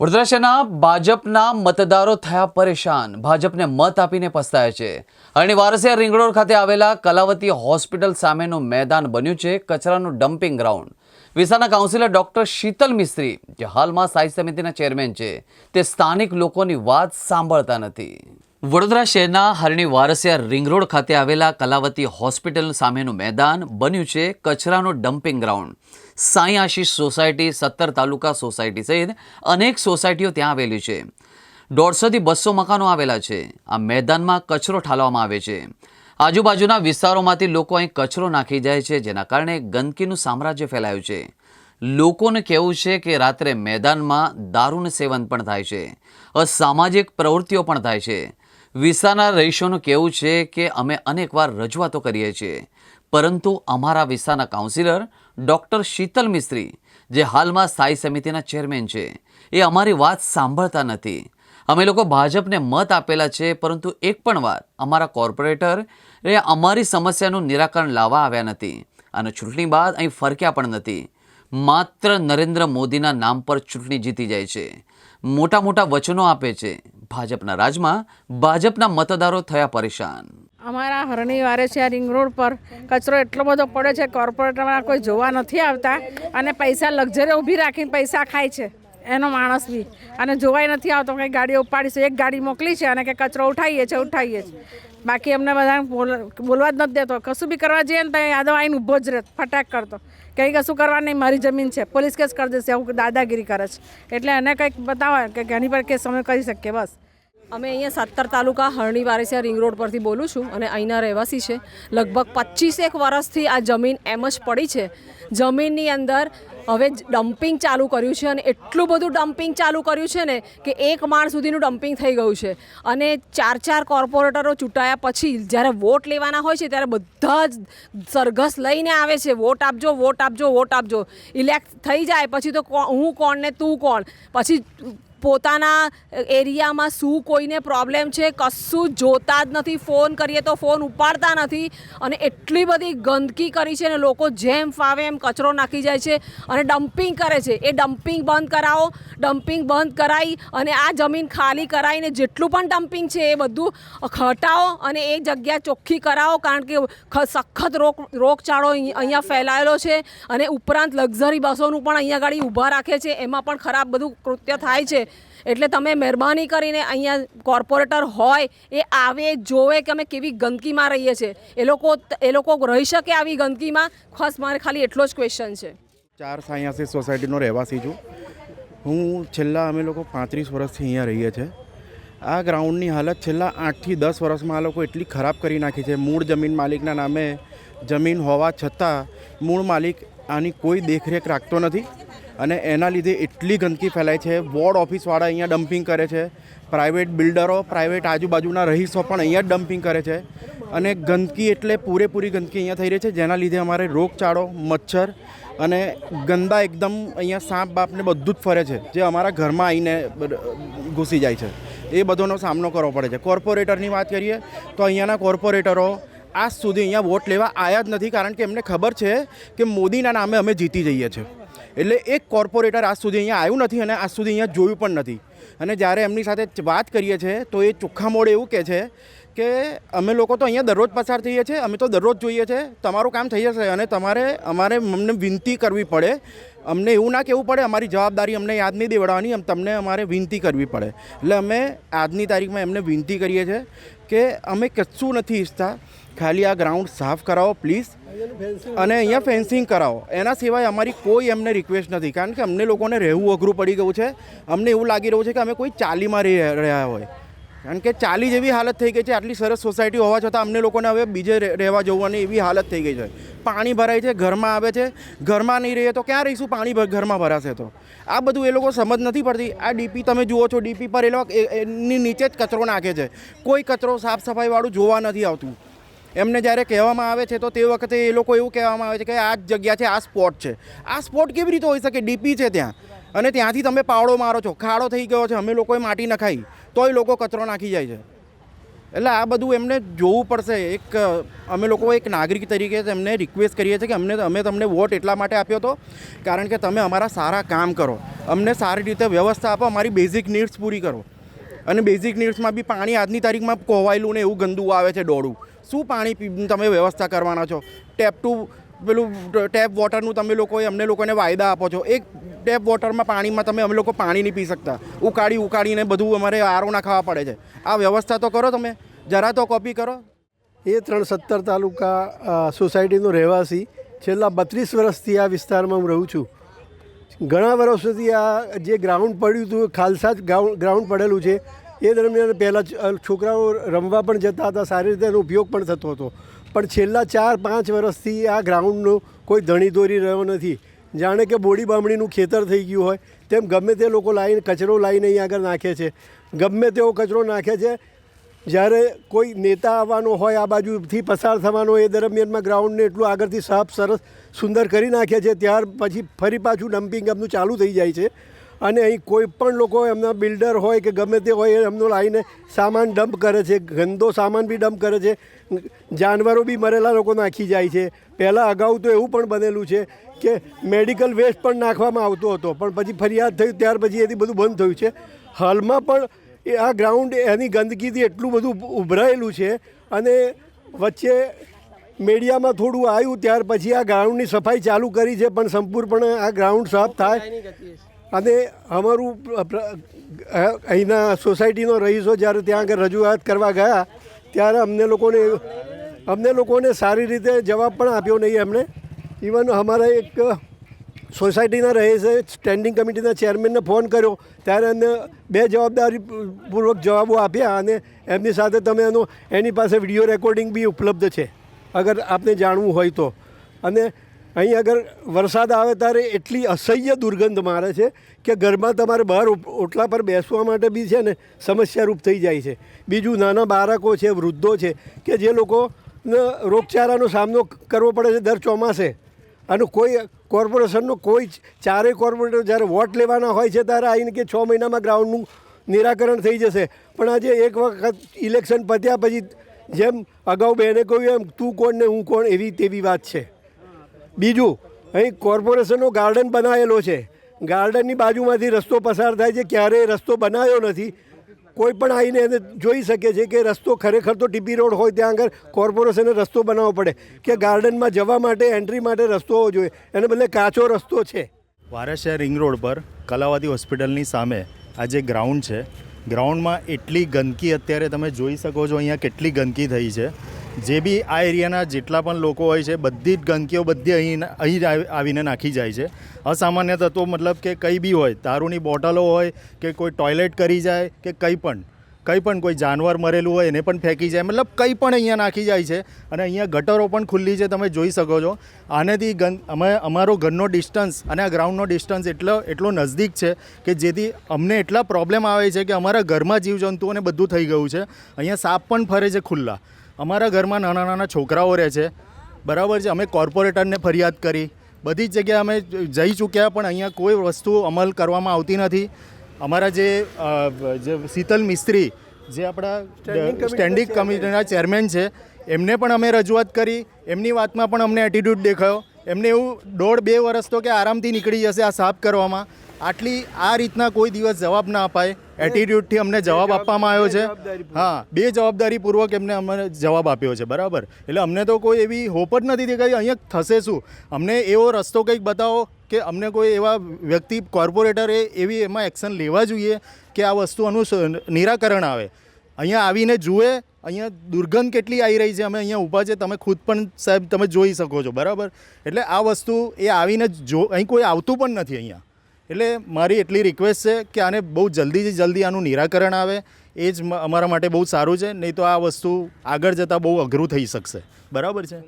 વડોદરા શહેરના ભાજપના મતદારો થયા પરેશાન. ભાજપને મત આપીને પસ્તાય છે. અરણી વારસિયા રિંગ રોડ ખાતે આવેલા કલાવતી હોસ્પિટલ સામેનું મેદાન બન્યું છે કચરાનું ડમ્પિંગ ગ્રાઉન્ડ. વિસ્તારના કાઉન્સિલર ડોક્ટર શીતલ મિસ્ત્રી, જે હાલમાં સ્થાયી સમિતિના ચેરમેન છે, તે સ્થાનિક લોકોની વાત સાંભળતા નથી. વડોદરા શહેરના હરણી વારસિયા રિંગ રોડ ખાતે આવેલા કલાવતી હોસ્પિટલ સામેનું મેદાન બન્યું છે કચરાનું dumping ground. Sai Ashish society, સત્તર તાલુકા સોસાયટી સહિત અનેક સોસાયટીઓ ત્યાં આવેલી છે. દોઢસોથી બસો મકાનો આવેલા છે. આ મેદાનમાં કચરો ઠાલવામાં આવે છે. આજુબાજુના વિસ્તારોમાંથી લોકો અહીં કચરો નાખી જાય છે, જેના કારણે ગંદકીનું સામ્રાજ્ય ફેલાયું છે. લોકોને કહેવું છે કે રાત્રે મેદાનમાં દારૂનું સેવન પણ થાય છે. અસામાજિક પ્રવૃત્તિઓ પણ થાય છે. વિસ્તારના રહીશોનું કહેવું છે કે અમે અનેકવાર રજૂઆતો કરીએ છીએ. પરંતુ અમારા વિસ્તારના કાઉન્સિલર ડૉક્ટર શીતલ મિસ્ત્રી, જે હાલમાં સ્થાયી સમિતિના ચેરમેન છે, એ અમારી વાત સાંભળતા નથી. અમે લોકો ભાજપને મત આપેલા છે, પરંતુ એક પણ વાર અમારા કોર્પોરેટર એ અમારી સમસ્યાનું નિરાકરણ લાવવા આવ્યા નથી અને ચૂંટણી બાદ અહીં ફરક્યા પણ નથી. માત્ર નરેન્દ્ર મોદીના નામ પર ચૂંટણી જીતી જાય છે. મોટા મોટા વચનો આપે છે. ભાજપના રાજમાં ભાજપના મતદારો થયા પરેશાન. અમારા હરણી વારે છે આ રિંગ રોડ પર. કચરો એટલો બધો પડે છે કોર્પોરેટરમાં કોઈ જોવા નથી આવતા અને પૈસા લક્ઝરી ઊભી રાખીને પૈસા ખાય છે, એનો માણસ બી. અને જોવાય નથી આવતો કંઈ ગાડીઓ ઉપાડીશું. એક ગાડી મોકલી છે અને કે કચરો ઉઠાવીએ છીએ ઉઠાવીએ છીએ બાકી અમને બધા બોલવા જ નથી દેતો. કશું બી કરવા જઈએ ને તો યાદવ આવીને ઊભો જ રહે ફટાક કરતો. કંઈ કશું કરવા નહીં, મારી જમીન છે. પોલીસ કેસ કરી દેશે એવું દાદાગીરી કરે છે. એટલે એને કંઈક બતાવો કે ઘણી પર કેસ અમે કરી શકીએ, બસ. અમે અહીંયા સત્તર તાલુકા હરણી વારેસિયા રિંગ રોડ પરથી બોલું છું અને અહીંના રહેવાસી છે. લગભગ પચીસેક વર્ષથી આ જમીન એમ જ પડી છે. જમીનની અંદર હવે ડમ્પિંગ ચાલુ કર્યું છે અને એટલું બધું ડમ્પિંગ ચાલુ કર્યું છે ને કે એક માળ સુધીનું ડમ્પિંગ થઈ ગયું છે. અને ચાર ચાર કોર્પોરેટરો ચૂંટાયા પછી જ્યારે વોટ લેવાના હોય છે ત્યારે બધા જ સરઘસ લઈને આવે છે. વોટ આપજો વોટ આપજો વોટ આપજો. ઇલેક્ટ થઈ જાય, પછી તો હું કોણ ને તું કોણ? પછી પોતાના એરિયામાં શું કોઈને પ્રોબ્લેમ છે, કશું જોતા જ નથી. ફોન કરીએ તો ફોન ઉપાડતા નથી. અને એટલી બધી ગંદકી કરી છે ને લોકો જેમ ફાવે એમ કચરો નાખી જાય છે અને ડમ્પિંગ કરે છે. એ ડમ્પિંગ બંધ કરાવો. ડમ્પિંગ બંધ કરાવી અને આ જમીન ખાલી કરાવીને જેટલું પણ ડમ્પિંગ છે એ બધું હટાવો અને એ જગ્યા ચોખ્ખી કરાવો કારણ કે સખત રોગ રોગચાળો અહીં- અહીંયા ફેલાયેલો છે અને ઉપરાંત લક્ઝરી બસોનું પણ અહીંયા ગાડી ઊભા રાખે છે. એમાં પણ ખરાબ બધું કૃત્ય થાય છે. એટલે તમે મહેરબાની કરીને અહીંયા કોર્પોરેટર હોય, એ આવે, જોવે કે અમે કેવી ગંદકીમાં રહીએ છીએ. એ લોકો એ લોકો રહી શકે આવી ગંદકીમાં? ખાસ મારે ખાલી એટલો જ ક્વેશ્ચન છે. ચાર સાયાસી સોસાયટીનો રહેવાસી છું. હું છેલ્લા અમે લોકો પાંત્રીસ વર્ષથી અહીંયા રહીએ છીએ. આ ગ્રાઉન્ડની હાલત છેલ્લા આઠથી દસ વર્ષમાં આ લોકો એટલી ખરાબ કરી નાખી છે. મૂળ જમીન માલિકના નામે જમીન હોવા છતાં મૂળ માલિક આની કોઈ દેખરેખ રાખતો નથી. અને એના લીધે એટલી ગંદકી ફેલાય છે. વોર્ડ ઓફિસવાળા અહીંયા ડમ્પિંગ કરે છે. પ્રાઇવેટ બિલ્ડરો, પ્રાઇવેટ આજુબાજુના રહીશો પણ અહીંયા ડમ્પિંગ કરે છે. અને ગંદકી એટલે પૂરેપૂરી ગંદકી અહીંયા થઈ રહી છે. જેના લીધે અમારે રોગચાળો, મચ્છર અને ગંદા એકદમ અહીંયા સાપ બાપને બધું જ ફરે છે. જે અમારા ઘરમાં આવીને ઘૂસી જાય છે. એ બધોનો સામનો કરવો પડે છે. કોર્પોરેટરની વાત કરીએ તો અહીંયાના કોર્પોરેટરો આજ સુધી અહીંયા વોટ લેવા આવ્યા જ નથી. કારણ કે એમને ખબર છે કે મોદીના નામે અમે જીતી જઈએ છીએ. એટલે એક કોર્પોરેટર આજ સુધી અહીંયા આવ્યું નથી અને આજ સુધી અહીંયા જોયું પણ નથી. અને જ્યારે એમની સાથે વાત કરીએ છીએ, તો એ ચોખ્ખા મોડે એવું કહે છે કે અમે લોકો તો અહીંયા દરરોજ પસાર થઈએ છીએ, અમે તો દરરોજ જોઈએ છે તમારું કામ થઈ જશે અને તમારે, અમારે અમને વિનંતી કરવી પડે. અમને એવું ના કહેવું પડે, અમારી જવાબદારી અમને યાદ નહીં દેવડાવવાની તમને અમારે વિનંતી કરવી પડે. એટલે અમે આજની તારીખમાં એમને વિનંતી કરીએ છીએ કે અમે કશું નથી ઈચ્છતા. ખાલી આ ગ્રાઉન્ડ સાફ કરાવો પ્લીઝ અને અહીંયા ફેન્સિંગ કરાવો. એના સિવાય અમારી કોઈ એમને રિક્વેસ્ટ નથી. કારણ કે અમને લોકોને રહેવું અઘરું પડી ગયું છે. અમને એવું લાગી રહ્યું છે કે અમે કોઈ ચાલીમાં રહી રહ્યા હોય. કારણ કે ચાલી જેવી હાલત થઈ ગઈ છે. આટલી સરસ સોસાયટી હોવા છતાં અમને લોકોને હવે બીજે રહેવા જવાની એવી હાલત થઈ ગઈ છે. પાણી ભરાય છે, ઘરમાં આવે છે. ઘરમાં નહીં રહીએ તો ક્યાં રહીશું? પાણી ઘરમાં ભરાશે તો. આ બધું એ લોકો સમજ નથી પડતી. આ ડીપી તમે જુઓ છો, ડીપી પર એ લોકો એની નીચે જ કચરો નાખે છે. કોઈ કચરો સાફ સફાઈવાળું જોવા નથી આવતું. એમને જ્યારે કહેવામાં આવે છે તો તે વખતે એ લોકો એવું કહેવામાં આવે છે કે આ જ જગ્યા છે, આ સ્પોટ છે. આ સ્પોટ કેવી રીતે હોઈ શકે? ડીપી છે ત્યાં. અને ત્યાંથી તમે પાવડો મારો છો. ખાડો થઈ ગયો છે. અમે લોકોએ માટી નખાઈ. તોય લોકો કચરો નાખી જાય છે. એટલે આ બધું એમને જોવું પડશે. એક, અમે લોકો એક નાગરિક તરીકે તેમને રિક્વેસ્ટ કરીએ છીએ કે અમને, અમે તમને વોટ એટલા માટે આપ્યો હતો કારણ કે તમે અમારા સારા કામ કરો. અમને સારી રીતે વ્યવસ્થા આપો, અમારી બેઝિક નીડ્સ પૂરી કરો. અને બેઝિક નીડ્સમાં બી પાણી આજની તારીખમાં કોવાયેલું ને એવું ગંદુ આવે છે ડોળું શું પાણી તમે વ્યવસ્થા કરવાના છો? ટેપ ટુ પેલું ટેપ વોટરનું તમે લોકોએ અમને લોકોને વાયદા આપો છો. એક ટેપ વોટરમાં પાણીમાં તમે અમે લોકો પાણી નહીં પી શકતા. ઉકાળી ઉકાળીને બધું અમારે આરો નાખવા પડે છે. આ વ્યવસ્થા તો કરો તમે. જરા તો કોપી કરો. એ ત્રણ સત્તર તાલુકા સોસાયટીનો રહેવાસી છેલ્લા બત્રીસ વર્ષથી આ વિસ્તારમાં હું રહું છું. ઘણા વર્ષોથી આ જે ગ્રાઉન્ડ પડ્યું હતું ખાલસા જ ગ્રાઉન્ડ પડેલું છે. એ દરમિયાન પહેલાં છોકરાઓ રમવા પણ જતા હતા, સારી રીતે એનો ઉપયોગ પણ થતો હતો. પણ છેલ્લા ચાર, પાંચ વર્ષથી આ ગ્રાઉન્ડનો કોઈ ધણી દોરી રહ્યો નથી. જાણે કે બોડી બામણીનું ખેતર થઈ ગયું હોય, તેમ ગમે તે લોકો લાવીને કચરો લાવીને અહીં આગળ નાખે છે. ગમે તેવો કચરો નાખે છે, જ્યારે કોઈ નેતા આવવાનો હોય, આ બાજુથી પસાર થવાનો એ દરમિયાનમાં ગ્રાઉન્ડને એટલું આગળથી સાફ, સરસ, સુંદર કરી નાખે છે, ત્યાર પછી ફરી પાછું ડમ્પિંગ એમનું ચાલુ થઈ જાય છે. અને અહીં કોઈ પણ લોકો એમના બિલ્ડર હોય કે ગમે તે હોય, એમનો લાવીને સામાન ડમ્પ કરે છે, ગંદો સામાન બી ડમ્પ કરે છે. જાનવરો બી મરેલા લોકો નાખી જાય છે. પહેલાં અગાઉ તો એવું પણ બનેલું છે કે મેડિકલ વેસ્ટ પણ નાખવામાં આવતો હતો. પણ પછી ફરિયાદ થયું ત્યાર પછી એથી બધું બંધ થયું છે. હાલમાં પણ એ આ ગ્રાઉન્ડ એની ગંદકીથી એટલું બધું ઉભરાયેલું છે અને વચ્ચે મીડિયામાં થોડું આવ્યું, ત્યાર પછી આ ગ્રાઉન્ડની સફાઈ ચાલુ કરી છે, પણ સંપૂર્ણપણે આ ગ્રાઉન્ડ સાફ થાય. અને અમારું અહીંના સોસાયટીનો રહીશો જ્યારે ત્યાં આગળ રજૂઆત કરવા ગયા, ત્યારે અમને લોકોને અમને લોકોને સારી રીતે જવાબ પણ આપ્યો નહીં એમણે. ઇવન અમારા એક સોસાયટીના રહે છે સ્ટેન્ડિંગ કમિટીના ચેરમેનને ફોન કર્યો, ત્યારે એમને બે જવાબદારીપૂર્વક જવાબો આપ્યા અને એમની સાથે તમે એનો, એની પાસે વીડિયો રેકોર્ડિંગ બી ઉપલબ્ધ છે, અગર આપને જાણવું હોય તો. અને અહીં અગર વરસાદ આવે ત્યારે એટલી અસહ્ય દુર્ગંધ મારે છે કે ઘરમાં તમારે બહાર ઓટલા પર બેસવા માટે બી છે ને સમસ્યારૂપ થઈ જાય છે. બીજું નાના બાળકો છે, વૃદ્ધો છે કે જે લોકો રોગચાળાનો સામનો કરવો પડે છે દર ચોમાસે. અને કોઈ કોર્પોરેશનનો કોઈ ચારેય કોર્પોરેટર જ્યારે વોટ લેવાના હોય છે ત્યારે આવીને કે છ મહિનામાં ગ્રાઉન્ડનું નિરાકરણ થઈ જશે. પણ આજે એક વખત ઇલેક્શન પત્યા પછી જેમ અગાઉ બહેને કહ્યું એમ, તું કોણ ને હું કોણ? એવી તેવી વાત છે. બીજું, અહીં કોર્પોરેશનનો ગાર્ડન બનાવેલો છે. ગાર્ડનની બાજુમાંથી રસ્તો પસાર થાય છે, ક્યારેય રસ્તો બનાવ્યો નથી. કોઈ પણ આવીને એને જોઈ શકે છે કે રસ્તો ખરેખર તો ટીપી રોડ હોય ત્યાં આગળ કોર્પોરેશને રસ્તો બનાવવો પડે કે ગાર્ડનમાં જવા માટે, એન્ટ્રી માટે રસ્તો હોવો જોઈએ. એને બદલે કાચો રસ્તો છે. વારસિયા રિંગ રોડ પર કલાવાદી હોસ્પિટલની સામે આ જે ગ્રાઉન્ડ છે, ગ્રાઉન્ડમાં એટલી ગંદકી અત્યારે તમે જોઈ શકો છો, અહીંયા કેટલી ગંદકી થઈ છે. જે બી આ એરિયાના જેટલા પણ લોકો હોય છે, બધી જ ગંદકીઓ બધી અહીં અહીં આવીને નાખી જાય છે. અસામાન્ય તત્વો મતલબ કે કંઈ બી હોય, દારૂની બોટલો હોય કે કોઈ ટોયલેટ કરી જાય કે કંઈ પણ કંઈ પણ કોઈ જાનવર મરેલું હોય એને પણ ફેંકી જાય, મતલબ કંઈ પણ અહીંયા નાખી જાય છે. અને અહીંયા ગટરો પણ ખુલ્લી છે, તમે જોઈ શકો છો. આનેથી ગન અમે અમારો ઘરનો ડિસ્ટન્સ અને આ ગ્રાઉન્ડનો ડિસ્ટન્સ એટલો એટલો નજદીક છે કે જેથી અમને એટલા પ્રોબ્લેમ આવે છે કે અમારા ઘરમાં જીવજંતુઓને બધું થઈ ગયું છે. અહીંયા સાપ પણ ફરે છે ખુલ્લા. અમારા ઘરમાં નાના નાના છોકરાઓ રહે છે. બરાબર છે અમે કોર્પોરેટરને ફરિયાદ કરી. બધી જ જગ્યાએ અમે જઈ ચૂક્યા પણ અહીંયા કોઈ વસ્તુ અમલ કરવામાં આવતી નથી. અમારા જે શીતલ મિસ્ત્રી જે આપણા સ્ટેન્ડિંગ કમિટીના ચેરમેન છે એમને. પણ અમે રજૂઆત કરી. એમની વાતમાં પણ અમને એટીટ્યૂડ દેખાયો. એમને એવું દોઢ બે વર્ષ તો કે આરામથી નીકળી જશે આ સાફ કરવામાં. આટલી આ રીતના કોઈ દિવસ જવાબ ના અપાય. એટીટ્યુડથી અમને જવાબ આપવામાં આવ્યો છે. હા બે જવાબદારીપૂર્વક એમને અમને જવાબ આપ્યો છે બરાબર? એટલે અમને તો કોઈ એવી હોપ જ નથી કે અહીંયા થશે શું? અમને એવો રસ્તો કંઈક બતાવો કે અમને કોઈ એવા વ્યક્તિ કોર્પોરેટરે એવી એમાં એક્શન લેવા જોઈએ કે આ વસ્તુનું સ- નિરાકરણ આવે. અહીંયા આવીને જુએ અહીંયા દુર્ગંધ કેટલી આવી રહી છે અમે અહીંયા ઊભા છે તમે ખુદ પણ સાહેબ તમે જોઈ શકો છો બરાબર? એટલે આ વસ્તુ એ આવીને જો અહીં કોઈ આવતું પણ નથી અહીંયા. એટલે મારી એટલી રિક્વેસ્ટ છે કે આને બહુ જલ્દીથી જલ્દી આનું નિરાકરણ આવે. એ જ અમારા માટે બહુ સારું છે. નહીં તો આ વસ્તુ આગળ જતાં બહુ અઘરું થઈ શકશે. બરાબર છે?